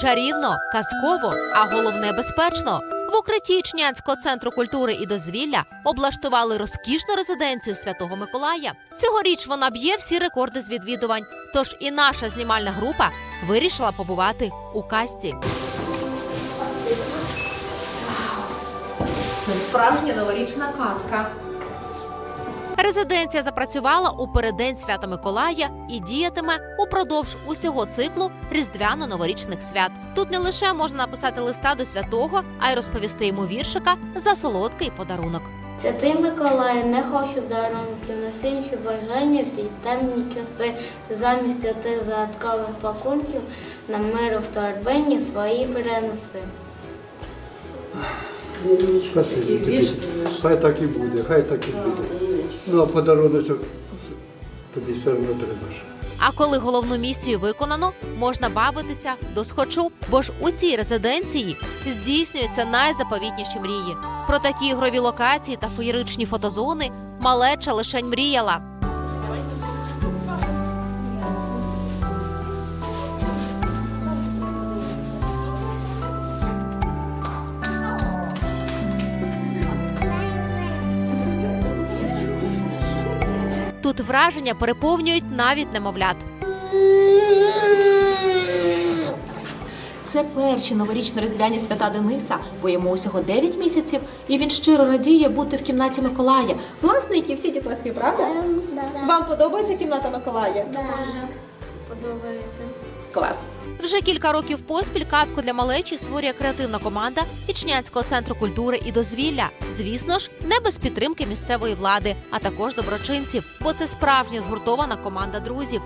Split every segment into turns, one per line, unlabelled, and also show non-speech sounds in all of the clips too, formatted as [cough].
Чарівно, казково, а головне безпечно. В укритті Ічнянського центру культури і дозвілля облаштували розкішну резиденцію Святого Миколая. Цьогоріч вона б'є всі рекорди з відвідувань. Тож і наша знімальна група вирішила побувати у касті.
Це справжня новорічна казка.
Резиденція запрацювала у переддень свята Миколая і діятиме упродовж усього циклу різдвяно-новорічних свят. Тут не лише можна написати листа до святого, а й розповісти йому віршика за солодкий подарунок.
Святий Миколаю, не хочу дарунків, неси інші бажання всі темні часи. Ти замість отих загадкових пакунків на миру в торбині свої перенеси.
Спасибі тобі. Хай так і буде, хай так і буде. Ну а подаруночок тобі все одно треба.
А коли головну місію виконано, можна бавитися до схочу, бо ж у цій резиденції здійснюються найзаповітніші мрії. Про такі ігрові локації та феєричні фотозони малеча лишень мріяла. Тут враження переповнюють навіть немовлят.
Це перші новорічно-різдвяні свята Дениса, бо йому усього 9 місяців, і він щиро радіє бути в кімнаті Миколая. Власне, які всі дітлахи, правда? Вам подобається кімната Миколая?
Подобається.
Клас.
Вже кілька років поспіль казку для малечі створює креативна команда Ічнянського центру культури і дозвілля. Звісно ж, не без підтримки місцевої влади, а також доброчинців, бо це справжня згуртована команда друзів.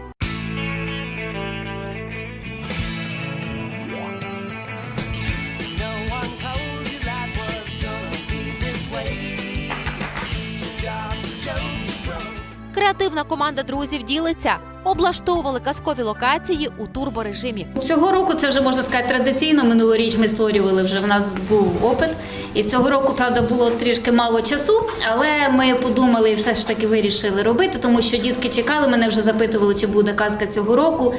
Креативна команда друзів ділиться, облаштовували казкові локації у турборежимі.
Цього року це вже можна сказати традиційно. Минулоріч ми створювали вже в нас був опит. І цього року, правда, було трішки мало часу, але ми подумали і все ж таки вирішили робити, тому що дітки чекали, мене вже запитували, чи буде казка цього року.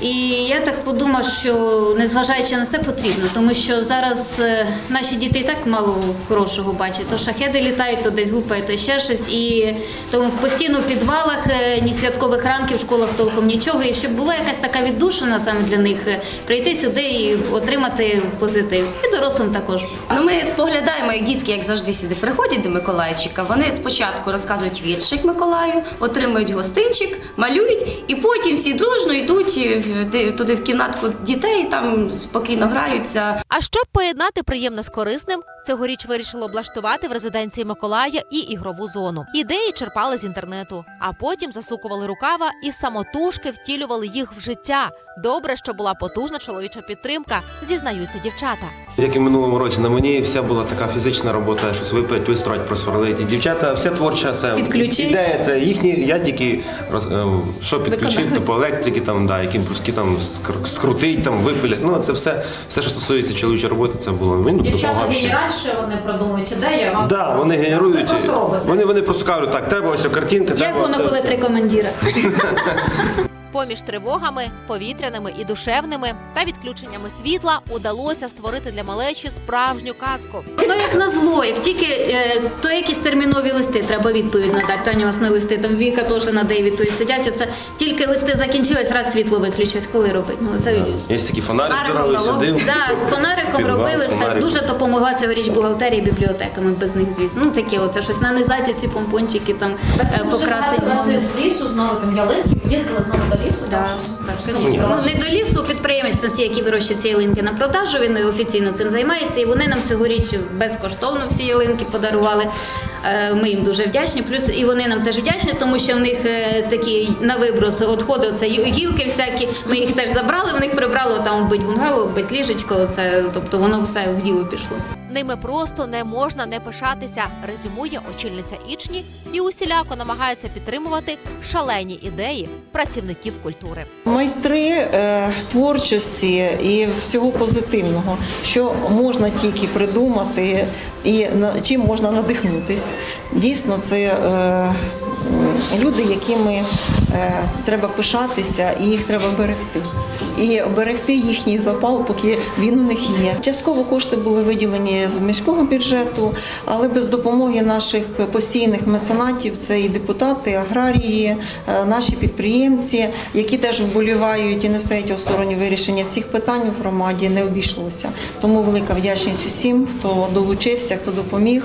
І я так подумала, що незважаючи на це потрібно, тому що зараз е, наші діти і так мало хорошого бачать. То шахеди літають, то десь гупають, то ще щось. І тому постійно в підвалах е, ні святкових ранків в школах толком нічого. І щоб була якась така віддушина саме для них, е, прийти сюди і отримати позитив. І дорослим також.
Ну, ми споглядаємо, як дітки, як завжди, сюди приходять до Миколайчика. Вони спочатку розказують віршик Миколаю, отримують гостинчик, малюють, і потім всі дружно йдуть туди в кімнатку дітей, там спокійно граються.
А щоб поєднати приємне з корисним, цьогоріч вирішило облаштувати в резиденції Миколая і ігрову зону. Ідеї черпали з інтернету, а потім засукували рукава і самотужки втілювали їх в життя. Добре, що була потужна чоловіча підтримка, зізнаються дівчата.
Як і в минулому році на мені вся була така фізична робота, щось випить, вистроїть, просверлити. Дівчата, вся творча це
Підключить.
ідея, це їхні. Я тільки роз, е, що підключити
Виконавець.
по електрики, там да, які бруски там скр- скрутить, там випилять. Ну це все, все, що стосується чоловічої роботи, це було. Він допомагав
генеральше вони продумують ідею. а
Да, вони генерують. Вони вони просто кажуть, так, треба ось картинка,
Як
треба.
воно,
це-
коли
це».
три командіра? [laughs]
Поміж тривогами, повітряними і душевними та відключеннями світла удалося створити для малечі справжню казку.
Ну як на зло, як тільки е, то якісь термінові листи, треба відповідь надати. Таня вас не листи, там Віка теж надає відповідь. Сидять, оце тільки листи закінчились, раз світло виключать. Коли робить? Ну це
Є такі збирали сюди.
да, з фонариком робили все. Дуже допомогла цьогоріч бухгалтерія, бібліотека. Ми без них, звісно. Ну такі, оце щось нанизати оці помпончики, там е, покрасити.
з лісу, знову там ялинки, їздили знову до лісу.
Так, так. Ну, не до лісу підприємець у нас є, який вирощує ці ялинки на продажу. Він офіційно цим займається, і вони нам цьогоріч безкоштовно всі ялинки подарували. Е, Ми їм дуже вдячні. Плюс і вони нам теж вдячні, тому що в них е, такі на виброс відходи, це гілки всякі. Ми їх теж забрали, в них прибрали там вбить бунгало, вбить ліжечко. Це тобто воно все в діло пішло.
Ними просто не можна не пишатися, резюмує очільниця Ічні і усіляко намагається підтримувати шалені ідеї працівників культури.
Майстри е, творчості і всього позитивного, що можна тільки придумати і на чим можна надихнутись. Дійсно, це е, люди, якими е, треба пишатися і їх треба берегти. І берегти їхній запал, поки він у них є. Частково кошти були виділені з міського бюджету, але без допомоги наших постійних меценатів це і депутати, аграрії, е, наші підприємці, які теж вболівають і не стоять осторонь вирішення всіх питань в громаді, не обійшлося. Тому велика вдячність усім, хто долучився, хто допоміг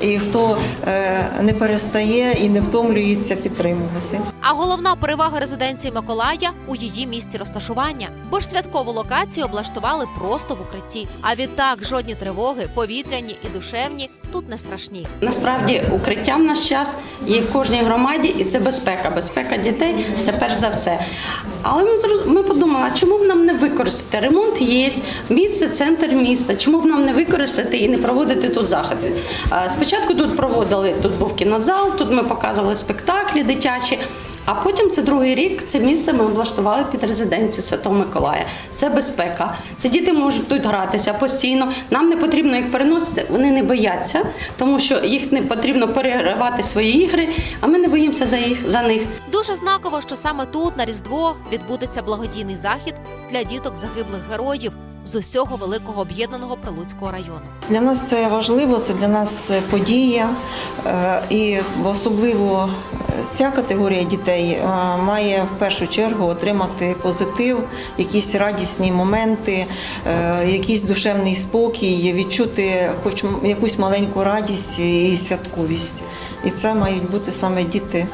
і хто е, не перестає і не втомлюється підтримувати.
А головна перевага резиденції Миколая у її місці розташування, бо ж святкову локацію облаштували просто в укритті. А відтак жодні тривоги, повітряні і душевні тут не страшні.
Насправді укриття в наш час є в кожній громаді, і це безпека. Безпека дітей це перш за все. Але ми ми подумали, чому б нам не використати? Ремонт є, місце, центр міста. Чому б нам не використати і не проводити тут заходи? Спочатку тут проводили, тут був кінозал, тут ми показували спектаклі дитячі. А потім це другий рік. Це місце ми облаштували під резиденцію Святого Миколая. Це безпека. Це діти можуть тут гратися постійно. Нам не потрібно їх переносити. Вони не бояться, тому що їх не потрібно переривати свої ігри. А ми не боїмося за їх за них.
Дуже знаково, що саме тут на Різдво відбудеться благодійний захід для діток загиблих героїв з усього великого об'єднаного Прилуцького району.
Для нас це важливо, це для нас подія, Е, і особливо ця категорія дітей е, має в першу чергу отримати позитив, якісь радісні моменти, е, якийсь душевний спокій, відчути хоч якусь маленьку радість і святковість. І це мають бути саме діти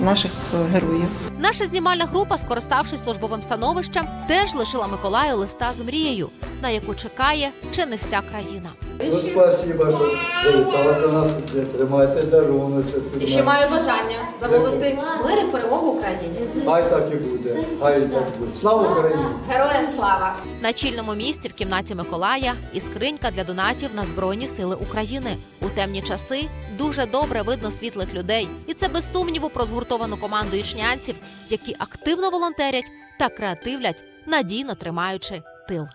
наших героїв.
Наша знімальна група, скориставшись службовим становищем, теж лишила Миколаю листа з мрією, на яку чекає чи не вся країна.
Ну, спасибо, що завітали до нас, тримайте даруночок.
І ще маю бажання замовити мир і перемогу Україні.
Хай так і буде, хай так буде. Слава Україні!
Героям слава!
На чільному місці в кімнаті Миколая і скринька для донатів на Збройні Сили України. У темні часи дуже добре видно світлих людей, і це без сумніву про згуртовану команду ічнянців, які активно волонтерять та креативлять, надійно тримаючи тил.